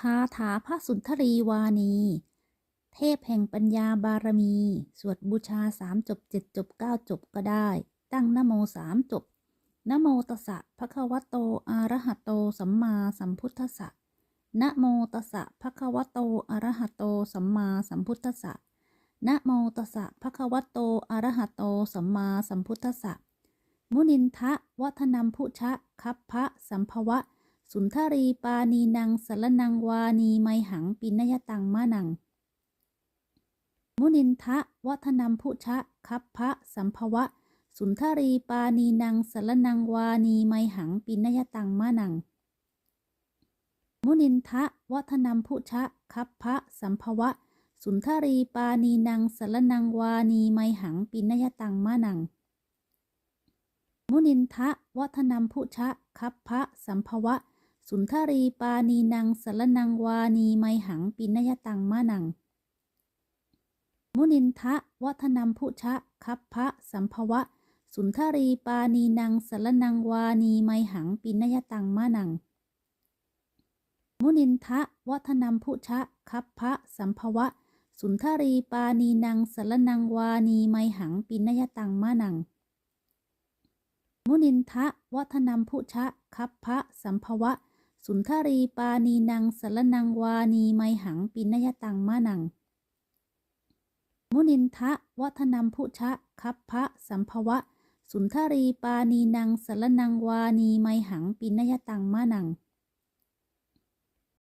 คาถาพระสุนทรีวานี เทพแห่งปัญญาบารมี สวดบูชาสามจบเจ็ดจบเก้าจบก็ได้ ตั้งนโมสามจบนโมตัสสะภะคะวะโตอะระหะโตสัมมาสัมพุทธัสสะนะโมตัสสะภะคะวะโตอะระหะโตสัมมาสัมพุทธัสสะนะโมตัสสะภะคะวะโตอะระหะโตสัมมาสัมพุทธัสสะมุนินทะวัฒนัมพุชะคัพพะสัมภวะ สุนทรีปานีนังสรนังวานีไมหังปินยตังมานัง มุนินทะวัฒนัมพุชะคัพพะสัมภวะ สุนทรีปานีนังสรนังวานีไมหังปินยตังมานัง มุนินทะวัฒนัมพุชะคัพพะสัมภวะ สุนทรีปานีนังสรนังวานีไมหังปินยตังมานังมุนินทะวัฒนัมพุชะคัพพะสัมภวะ สุนทรีปานีนังสรนังวานีไมหังปินยตังมานัง มุนินทะวัฒนัมพุชะคัพพะสัมภวะ สุนทรีปานีนังสรนังวานีไมหังปินยตังมานัง มุนินทะวัฒนัมพุชะคัพพะสัมภวะ สุนทรีปานีนังสรนังวานีไมหังปินยตังมานังมุนินทะวัฒนัมพุชะคัพพะสัมภวะ สุนทรีปานีนางสรนังวานีไมหังปินยตังมานัง มุนินทะวัฒนัมพุชะคัพพะสัมภวะ สุนทรีปานีนางสรนังวานีไมหังปินยตังมานัง